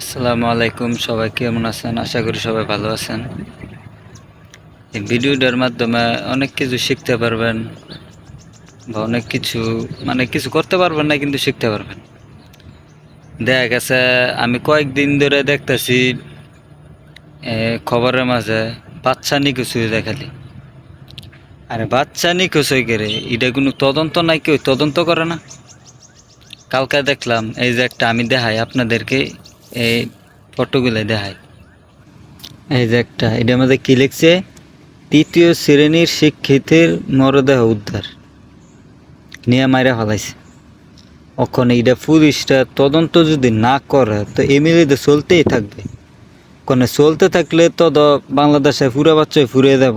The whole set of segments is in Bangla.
আসসালামু আলাইকুম, সবাই কেমন আছেন? আশা করি সবাই ভালো আছেন। এই ভিডিওটার মাধ্যমে অনেক কিছু শিখতে পারবেন বা অনেক কিছু মানে কিছু করতে পারবেন না, কিন্তু শিখতে পারবেন। দেখা গেছে, আমি কয়েকদিন ধরে দেখতেছি খবরের মাঝে বাচ্চা নিখোঁজ হয়ে যায় খালি। আরে বাচ্চা নিখোঁজ হয়ে গেলে এটা কোনো তদন্ত নাই কেউ তদন্ত করে না? কালকে দেখলাম, এই যে একটা আমি দেখাই আপনাদেরকে এই ফটোগুলো দেখায়। এই যে একটা, এটার মধ্যে কি লিখছে? তৃতীয় শ্রেণির শিক্ষিতের মরদেহ উদ্ধার। নিয়ে মাইরা ফেলাইছে। ওখানে এটা পুলিশটা তদন্ত যদি না করে, তো এমএলএ চলতেই থাকবে। কোনে চলতে থাকলে তো বাংলাদেশে ফুরে বাচ্চা ফুরে যাব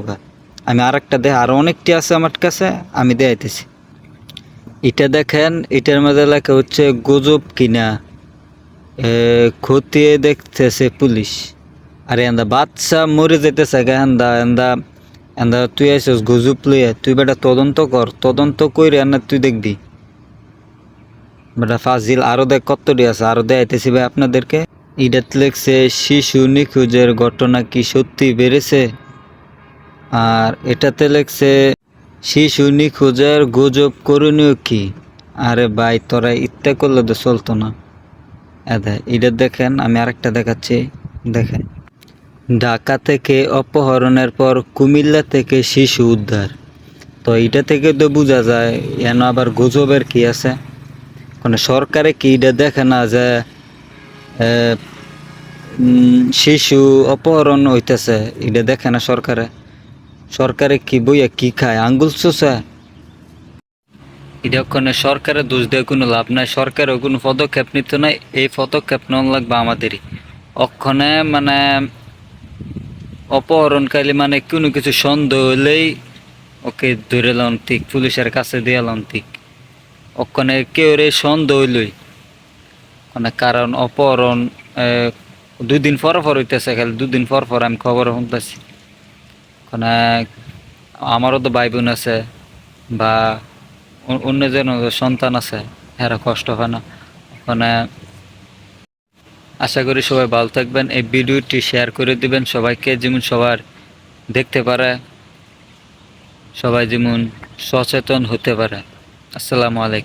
আমি আর একটা দেখ, আরও অনেকটি আছে আমার কাছে, আমি দেখাইতেছি। এটা দেখেন, এটার মধ্যে লেখা হচ্ছে, গজব কিনা? খতিয়ে দেখতেছে পুলিশ। আর, এন্দা বাচ্চা মরে যেতেছে এন্দা এন্দা এন্দা তুই আইসস গজব লইয়া, তুই বেটা তদন্ত কর, তদন্ত কইরে না তুই দেখবি। বেটা ফাজিল, আরও দেখ কতটি আছে, আরও দেখাইতেছি ভাই আপনাদেরকে। ইডাত লেখছে, শিশু নিখোঁজের ঘটনা কি সত্যি বেড়েছে? আর এটাতে লেখছে, শিশু নিখোঁজের গুজব করণীয় কি? আরে ভাই, তোরা ইত্যা করলে তো চলতো না। এটা দেখেন, আমি আরেকটা দেখাচ্ছি। দেখেন, ঢাকা থেকে অপহরণের পর কুমিল্লা থেকে শিশু উদ্ধার। তো এটা থেকে তো বোঝা যায়, এন আবার গুজবের কি আছে? মানে সরকারে কি এটা দেখে না যে শিশু অপহরণ হইতেছে? এটা দেখে না সরকারে? সরকারে কি বইয়া কি খায়? আঙ্গুল চোষা? এটা ওখানে সরকারের দোষ দিয়ে কোনো লাভ নাই সরকারও কোনো পদক্ষেপ নিতে নাই, এই পদক্ষেপ নেওয়া লাগবে আমাদেরই। ওখানে মানে অপহরণকারী মানে কোনো কিছু সন্দেহ হলেই ওকে ধরে লন ঠিক, পুলিশের কাছে দিয়ে লন ঠিক। ওখানে কেউ রে সন্দেহ হইলই। মানে কারণ অপহরণ দুদিন পর পর হইতেছে খালি, দুদিন পর পর আমি খবর শুনতেছি। ওখানে আমারও তো ভাই বোন আছে বা অন্য যেন সন্তান আছে, এরা কষ্ট হয় না। ওখানে আশা করি সবাই ভালো থাকবেন। এই ভিডিওটি শেয়ার করে দিবেন সবাইকে, যেমন সবার দেখতে পারে, সবাই যেমন সচেতন হতে পারে। আসসালামু আলাইকুম।